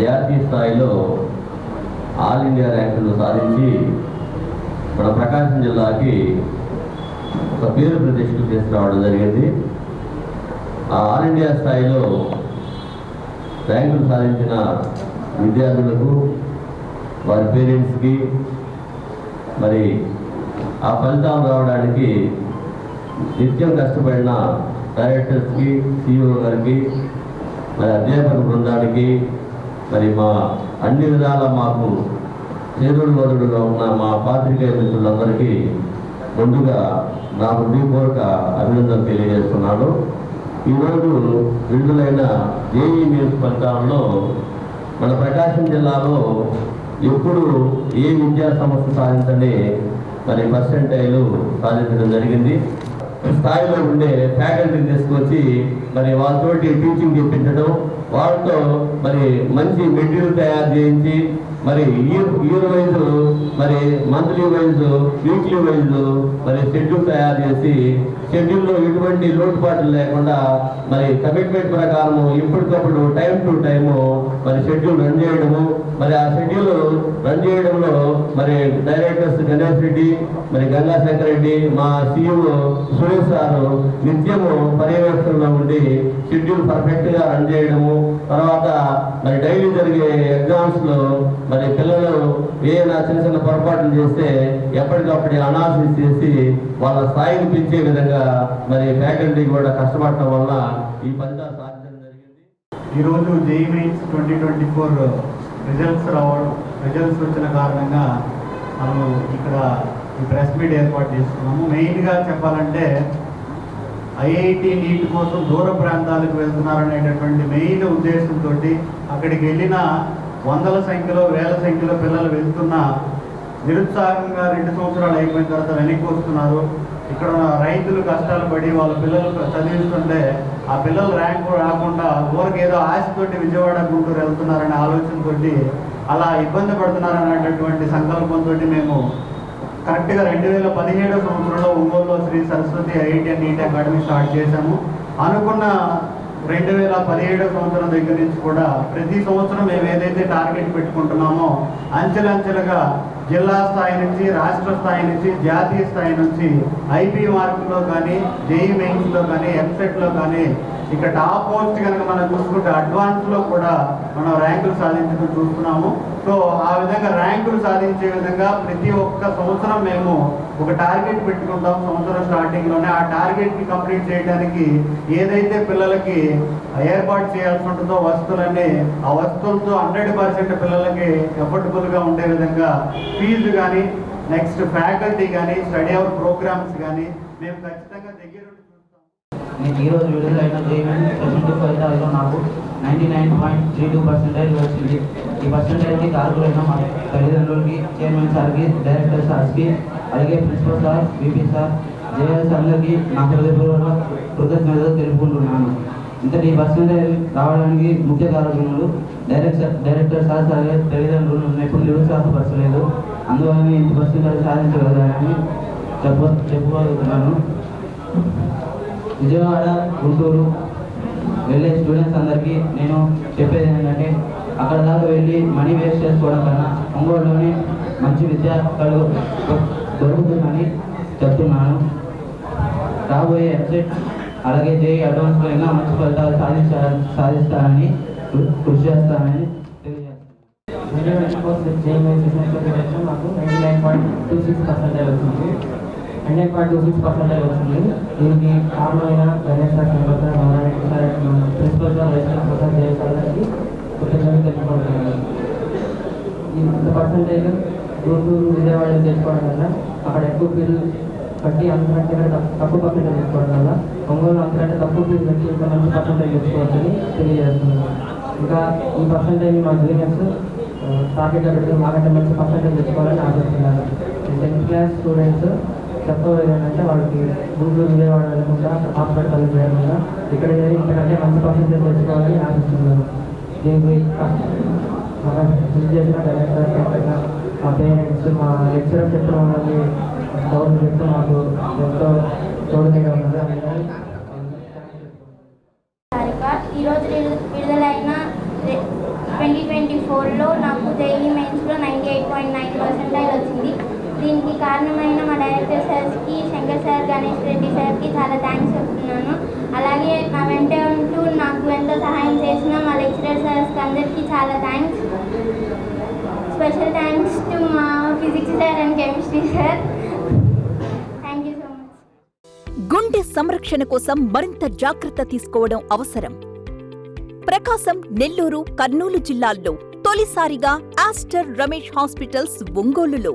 జాతీయ స్థాయిలో all India ర్యాంకులు సాధించి మన ప్రకాశం జిల్లాకి ఒక పేరు ప్రతిష్టలు తీసుకురావడం జరిగింది. ఆ ఆల్ ఇండియా స్థాయిలో ర్యాంకులు సాధించిన విద్యార్థులకు వారి పేరెంట్స్కి మరి ఆ ఫలితాలు రావడానికి నిత్యం కష్టపడిన డైరెక్టర్స్కి సిఇఓ గారికి మరి అధ్యాపక బృందానికి మరి మా అన్ని విధాల మాకు చేదుడు వదుడుగా ఉన్న మా పాత్రికేయ మిత్రులందరికీ ముందుగా నా హృదయపూర్వక అభినందన తెలియజేస్తున్నాను. ఈరోజు విడుదలైన జేఈ న్యూస్ ఫలితాల్లో మన ప్రకాశం జిల్లాలో ఎప్పుడు ఏ విద్యా సంస్థ సాధించని మరి పర్సెంటైలు సాధించడం జరిగింది. స్థాయిలో ఉండే ఫ్యాకల్టీని తీసుకొచ్చి మరి వాళ్ళతోటి టీచింగ్ చెప్పించడం వాళ్ళతో మరి మంచి మెటీరియల్ తయారు చేయించి మరి ఇయర్ ఇయర్ వైజ్ మరి మంత్లీ వైజ్ వీక్లీ వైజ్ మరి షెడ్యూల్ తయారు చేసి షెడ్యూల్లో ఎటువంటి లోటుపాట్లు లేకుండా మరి కమిట్మెంట్ ప్రకారము ఎప్పటికప్పుడు టైం టు టైము మరి షెడ్యూల్ రన్ చేయడము మరి ఆ షెడ్యూల్ రన్ చేయడంలో మరి డైరెక్టర్స్ గణేష్ రెడ్డి మరి గంగాశంకర్ రెడ్డి మా సీఎం సురేష్ సార్ నిత్యము పర్యవేక్షణలో ఉండి షెడ్యూల్ పర్ఫెక్ట్గా రన్ చేయడము తర్వాత మరి డైలీ జరిగే ఎగ్జామ్స్లో మరి పిల్లలు ఏదైనా చిన్న చిన్న పొరపాట్లు చేస్తే ఎప్పటికప్పుడు అనాలిసిస్ చేసి వాళ్ళ స్థాయిని పెంచే విధంగా మరి ఫ్యాకల్టీ కూడా కష్టపడటం వల్ల ఈ ఫలితాలు సాధించడం జరిగింది. ఈరోజు JEE mains twenty twenty four results రావడం రిజల్ట్స్ వచ్చిన కారణంగా మనము ఇక్కడ ఈ ప్రెస్ మీట్ ఏర్పాటు చేసుకున్నాము. మెయిన్గా చెప్పాలంటే ఐఐటి నీట్ కోసం దూర ప్రాంతాలకు వెళ్తున్నారనేటటువంటి మెయిన్ ఉద్దేశంతో అక్కడికి వెళ్ళిన వందల సంఖ్యలో వేల సంఖ్యలో పిల్లలు వెళ్తున్న నిరుత్సాహంగా రెండు సంవత్సరాలు అయిపోయిన తర్వాత వెనక్కి వస్తున్నారు ఇక్కడ రైతులు కష్టాలు పడి వాళ్ళ పిల్లలు చదివిస్తుంటే ఆ పిల్లలు ర్యాంక్ రాకుండా ఊరికి ఏదో ఆశతోటి విజయవాడ గుంటూరు వెళ్తున్నారనే ఆలోచనతోటి అలా ఇబ్బంది పడుతున్నారనేటటువంటి సంకల్పంతో మేము కరెక్ట్గా రెండు వేల పదిహేడు సంవత్సరంలో ఒంగోలులో Sri Saraswati IIT NEET academy start చేశాము. అనుకున్న రెండు వేల పదిహేడో సంవత్సరం దగ్గర నుంచి కూడా ప్రతి సంవత్సరం మేము ఏదైతే టార్గెట్ పెట్టుకుంటున్నామో అంచెలంచెలుగా జిల్లా స్థాయి నుంచి రాష్ట్ర స్థాయి నుంచి జాతీయ స్థాయి నుంచి ఐపీ మార్కుల్లో కానీ జేఈ మెయిన్స్లో కానీ ఎంసెట్లో కానీ ఇక టాప్ పోస్ట్ కనుక మనం చూసుకుంటే అడ్వాన్స్లో కూడా మనం ర్యాంకులు సాధించడం చూస్తున్నాము. సో ఆ విధంగా ర్యాంకులు సాధించే విధంగా ప్రతి ఒక్క సంవత్సరం మేము ఒక టార్గెట్ పెట్టుకుంటాం సంవత్సరం స్టార్టింగ్లోనే ఆ టార్గెట్ని కంప్లీట్ చేయడానికి ఏదైతే పిల్లలకి ఏర్పాటు చేయాల్సి ఉంటుందో వస్తువులన్నీ ఆ వస్తువులతో హండ్రెడ్ పర్సెంట్ పిల్లలకి ఎఫర్టబుల్గా ఉండే విధంగా ఫీజు కానీ నెక్స్ట్ ఫ్యాకల్టీ కానీ స్టడీ అవర్ ప్రోగ్రామ్స్ కానీ మేము ఖచ్చితంగా దగ్గర నేను ఈరోజు విడుదలైన జేఈమెన్ టూ ఫలితాల్లో నాకు ninety nine point three two percentage వచ్చింది. ఈ పర్సెంటేజ్కి కారణమైన మా తల్లిదండ్రులకి చైర్మన్ సార్కి డైరెక్టర్ సార్కి అలాగే principal sir BP sir JS అందరికీ నా హృదయపూర్వక కృతజ్ఞతలు తెలుపుకుంటున్నాను. ఇంతటి పర్సెంటేజ్ రావడానికి ముఖ్య కారణములు డైరెక్టర్ డైరెక్టర్ సార్ సార్ తల్లిదండ్రులు ఎప్పుడు నిరుత్సాహపరచలేదు. అందువల్ల ఇంత పర్సెంటేజ్ సాధించగలగాలని చెప్ప చెప్పుకోగలుగుతున్నాను. విజయవాడ గుంటూరు వెళ్ళే స్టూడెంట్స్ అందరికీ నేను చెప్పేది ఏంటంటే అక్కడ దాకా వెళ్ళి మనీ వేస్ట్ చేసుకోవడం కన్నా ఒంగోలులోనే మంచి విద్యార్థులు దొరుకుతుందని చెప్తున్నాను. రాబోయే ఎగ్జిట్ అలాగే జేఈ అడ్వాన్స్లో ఇంకా మంచి ఫలితాలు సాధించా సాధిస్తానని కృషి చేస్తానని తెలియజేస్తాను నాకు ninety nine point two six percentage వచ్చింది nine point two six percentage వచ్చింది దీనికి కారణమైన Ganesh sir Shankar Narayana sir principal sir vice principal sir Jaya sir గారికి కృతజ్ఞతలు తెలుపుకుంటున్నాను. ఇంత పర్సెంటేజ్ గుంటూరు విజయవాడ తెచ్చుకోవడం వల్ల అక్కడ ఎక్కువ ఫీజు కట్టి అంతకంటే తక్కువ పర్సెంటేజ్ తెచ్చుకోవడం వల్ల ఒంగోలు అంతకంటే తక్కువ ఫీజు కట్టి ఇంకా మంచి పర్సెంటేజ్ తెచ్చుకోవచ్చని తెలియజేస్తున్నాను. ఇంకా ఈ పర్సెంటేజ్ మా జూనియర్స్ టార్గెట్గా పెట్టుకుని మాకంటే మంచి పర్సెంటేజ్ తెచ్చుకోవాలని ఆశిస్తున్నాను. టెన్త్ క్లాస్ స్టూడెంట్స్ చెప్పబోయేది ఏంటంటే వాళ్ళకి గూగుల్ విజయవాడ వెళ్ళకుండా హాస్పిటల్ చేయకుండా ఇక్కడ చేరి మంచి పర్సెంటేజ్ తెచ్చుకోవాలని ఆశిస్తున్నాను. దీనికి మన హెల్ప్ చేసిన డైరెక్టర్ మా పేరెంట్స్ మా లెక్చరర్ చెప్పిన వాళ్ళకి డౌట్ చెప్తూ మాకు ఎంతో తోడుగా ఉన్నది. ఈరోజు విడుదలైన ట్వంటీ ట్వంటీ ఫోర్లో నాకు జేఈ మెయిన్స్లో ninety eight point nine percentile వచ్చింది. దీనికి కారణమైన మా డైరెక్టర్ సార్స్కి శంకర్ సార్ గణేష్ రెడ్డి సార్కి చాలా థ్యాంక్స్ చెప్తున్నాను. అలాగే నా వెంట ఉంటూ నాకు ఎంతో సహాయం చేసిన మా లెక్చరర్ సార్స్కి అందరికీ చాలా థ్యాంక్స్ స్పెషల్ థ్యాంక్స్ టు మా physics sir and chemistry sir. Thank you గుండె సంరక్షణ కోసం మరింత జాగ్రత్త తీసుకోవడం అవసరం. ప్రకాశం నెల్లూరు కర్నూలు జిల్లాల్లో తొలిసారిగా ఆస్టర్ రమేష్ హాస్పిటల్స్ ఒంగోలులో.